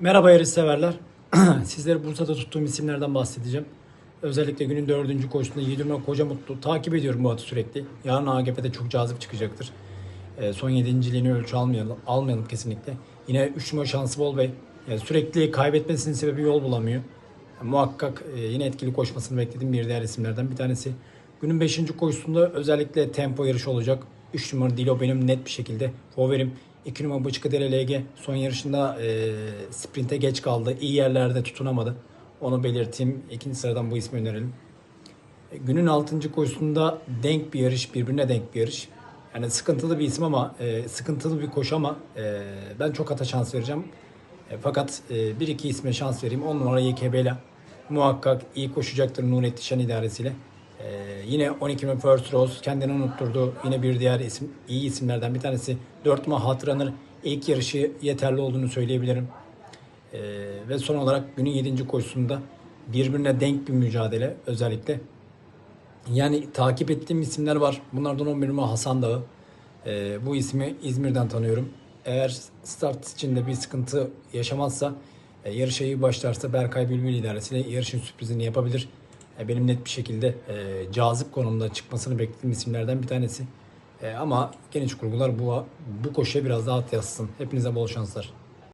Merhaba yarış severler. Sizlere Bursa'da tuttuğum isimlerden bahsedeceğim. Özellikle günün dördüncü koşusunda Yedirme Koca Mutlu. Takip ediyorum bu atı sürekli. Yarın AGF'de çok cazip çıkacaktır. Ee, son yedinciliğini ölçü almayalım, almayalım kesinlikle. Yine 3 numara şansı bol bey. Yani sürekli kaybetmesinin sebebi yol bulamıyor. Yani muhakkak e, yine etkili koşmasını beklediğim bir diğer isimlerden bir tanesi. Günün 5. koşusunda özellikle tempo yarışı olacak. 3 numara Dilo benim net bir şekilde favorim. 2 numara Bıçkıdere son yarışında e, sprinte geç kaldı. İyi yerlerde tutunamadı. Onu belirteyim. İkinci sıradan bu ismi önerelim. E, Günün 6. koşusunda denk bir yarış, birbirine denk bir yarış. Yani sıkıntılı bir isim ama e, sıkıntılı bir koşu ama e, ben çok ata şans vereceğim. E, fakat e, bir iki isme şans vereyim. 10 numara YKB'la muhakkak iyi koşacaktır Nurettin Şen idaresiyle. E, yine 12 numara First Rose kendini unutturdu. Yine bir diğer isim iyi isimlerden bir tanesi. 4 numara Hatranır ilk yarışı yeterli olduğunu söyleyebilirim. E, ve son olarak günün 7. koşusunda birbirine denk bir mücadele özellikle. Yani takip ettiğim isimler var. Bunlardan 11 numara Hasan Dağı. Ee, bu ismi İzmir'den tanıyorum. Eğer start içinde bir sıkıntı yaşamazsa, e, yarışa iyi başlarsa Berkay Bülbül idaresiyle yarışın sürprizini yapabilir. E, benim net bir şekilde e, cazip konumda çıkmasını beklediğim isimlerden bir tanesi. E, ama geniş kurgular bu bu koşuya biraz daha at yazsın. Hepinize bol şanslar.